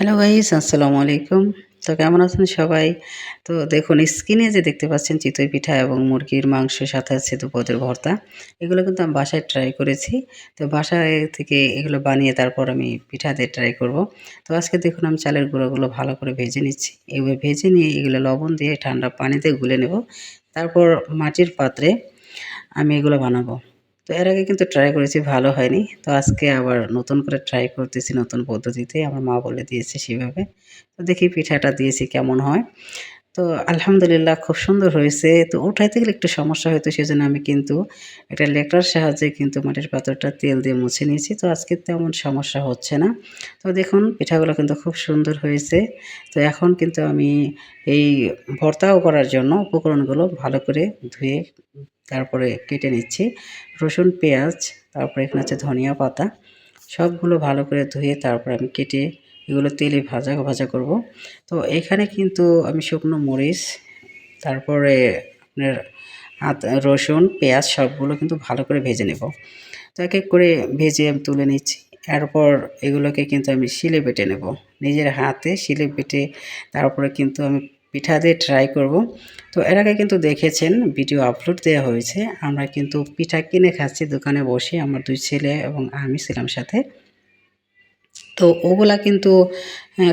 Hello guys আসসালামু আলাইকুম। তো কেমন আছেন সবাই? তো দেখুন স্ক্রিনে যে দেখতে পাচ্ছেন চিতই পিঠা এবং মুরগির মাংস সাথে আছে দুপদের ভর্তা। এগুলো কিন্তু আমি বাসায় ট্রাই করেছি। তো বাসায় থেকে এগুলো বানিয়ে তারপর আমি পিঠা দিয়ে ট্রাই করব। তো আজকে দেখুন, আমি চালের গুঁড়োগুলো ভালো করে ভেজে নিচ্ছি। এবার ভেজে নিয়ে এগুলো লবণ দিয়ে ঠান্ডা পানিতে গুলে নেব। তারপর মাটির পাত্রে আমি এগুলো বানাবো। তো এর আগে কিন্তু ট্রাই করেছি, ভালো হয়নি। তো আজকে আবার নতুন করে ট্রাই করতেছি নতুন পদ্ধতিতে। আমার মা বলে দিয়েছে সেভাবে। তো দেখি পিঠাটা দিয়েছি কেমন হয়। তো আলহামদুলিল্লাহ খুব সুন্দর হয়েছে। তো উঠাইতে গেলে একটু সমস্যা হয়তো, সেজন্য আমি কিন্তু এটা লেকটার সাহায্যে কিন্তু মাটির পাত্রটা তেল দিয়ে মুছে নিয়েছি। তো আজকে তেমন সমস্যা হচ্ছে না। তো দেখুন, পিঠাগুলো কিন্তু খুব সুন্দর হয়েছে। তো এখন কিন্তু আমি এই ভর্তাও করার জন্য উপকরণগুলো ভালো করে ধুয়ে তারপরে কেটে নিচ্ছি। রসুন, পেঁয়াজ, তারপরে এখানে আছে ধনিয়া পাতা, সবগুলো ভালো করে ধুয়ে তারপর আমি কেটে এগুলো তেলে ভাজা ভাজা করব। তো এখানে কিন্তু আমি শুকনো মরিচ, তারপরে আপনার রসুন, পেঁয়াজ সবগুলো কিন্তু ভালো করে ভেজে নেব। তো এক এক করে ভেজে আমি তুলে নিচ্ছি। এরপর এগুলোকে কিন্তু আমি শিলে বেটে নেব। নিজের হাতে শিলে বেটে তারপরে কিন্তু আমি পিঠা দিয়ে ট্রাই করব। তো এর আগে কিন্তু দেখেছেন ভিডিও আপলোড দেওয়া হয়েছে। আমরা কিন্তু পিঠা কিনে খাচ্ছি দোকানে বসে। আমার দুই ছেলে এবং আমি ছিলাম সাথে। তো ওগুলা কিন্তু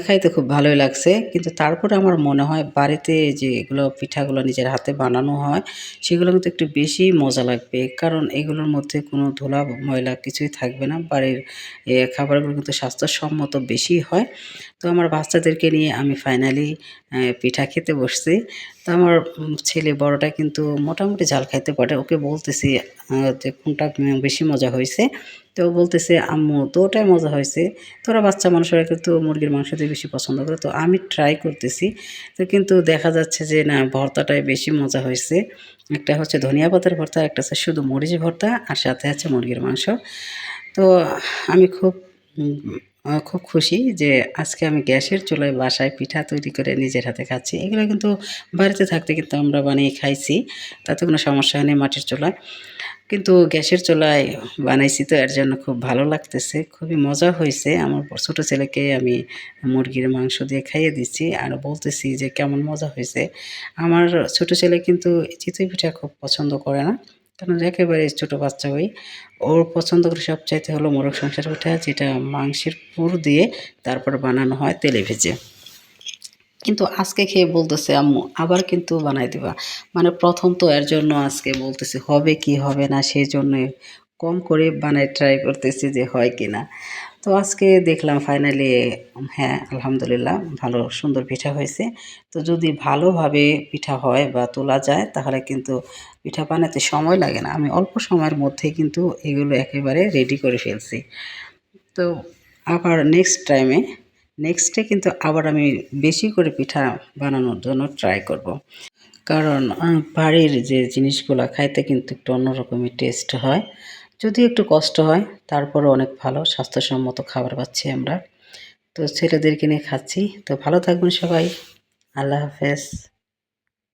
খাইতে খুব ভালোই লাগছে। কিন্তু তারপরে আমার মনে হয় বাড়িতে যে এগুলো পিঠাগুলো নিজের হাতে বানানো হয়, সেগুলো কিন্তু একটু বেশি মজা লাগবে। কারণ এগুলোর মধ্যে কোনো ধুলা ময়লা কিছুই থাকবে না। বাড়ির খাবারগুলো কিন্তু স্বাস্থ্যসম্মত বেশি হয়। তো আমার বাচ্চাদেরকে নিয়ে আমি ফাইনালি পিঠা খেতে বসছি। তো আমার ছেলে বড়টা কিন্তু মোটামুটি ঝাল খাইতে পারে। ওকে বলতেছি যে কোনটা বেশি মজা হয়েছে তো বলতেছে, আম্মু তো ওটাই মজা হয়েছে তোরা বাচ্চা মানুষেরা কিন্তু মুরগির মাংস দিয়ে বেশি পছন্দ করে। তো আমি ট্রাই করতেছি। তো কিন্তু দেখা যাচ্ছে যে, না, ভর্তাটাই বেশি মজা হয়েছে একটা হচ্ছে ধনিয়া পাতার ভর্তা, একটা হচ্ছে শুধু মরিচ ভর্তা, আর সাথে আছে মুরগির মাংস। তো আমি খুব খুব খুশি যে আজকে আমি গ্যাসের চুলায় বাসায় পিঠা তৈরি করে নিজের হাতে খাচ্ছি। এগুলো কিন্তু বাড়িতে থাকতে কিন্তু আমরা বানিয়ে খাইছি, তাতে কোনো সমস্যা হয়নি মাটির চুলায়। কিন্তু গ্যাসের চুলায় বানাইছি তো, এর জন্য খুব ভালো লাগতেছে, খুবই মজা হয়েছে। আমার ছোটো ছেলেকে আমি মুরগির মাংস দিয়ে খাইয়ে দিচ্ছি আর বলতেছি যে কেমন মজা হয়েছে। আমার ছোটো ছেলে কিন্তু চিতই পিঠা খুব পছন্দ করে না। কারণ একেবারে ছোটো বাচ্চা হই, ওর পছন্দ করে সবচাইতে হলো মোরগ সংসার পিঠা যেটা মাংসের পুর দিয়ে তারপর বানানো হয় তেলে ভেজে। কিন্তু আজকে খেয়ে বলতেছে, আম্মু, আবার কিন্তু বানাই দিবা। মানে প্রথম তো এর জন্য আজকে বলতেছে, হবে কি হবে না? সেই জন্য কম করে বানাই ট্রাই করতেছি যে হয় কি না তো আজকে দেখলাম ফাইনালি হ্যাঁ আলহামদুলিল্লাহ, ভালো, সুন্দর পিঠা হয়েছে। তো যদি ভালোভাবে পিঠা হয় বা তোলা যায়, তাহলে কিন্তু পিঠা বানাতে সময় লাগে না। আমি অল্প সময়ের মধ্যে কিন্তু এগুলো একেবারে রেডি করে ফেলছি। তো আবার নেক্সট টাইমে নেক্সটে কিন্তু আবার আমি বেশি করে পিঠা বানানোর জন্য ট্রাই করব। কারণ বাড়ির যে জিনিসগুলো খাইতে কিন্তু একটু অন্যরকমের টেস্ট হয়। যদি একটু কষ্ট হয়, তারপরও অনেক ভালো, স্বাস্থ্যসম্মত খাবার পাচ্ছি আমরা। তো ছেলেদেরকে নিয়ে খাচ্ছি। তো ভালো থাকবেন সবাই। আল্লাহ হাফেজ।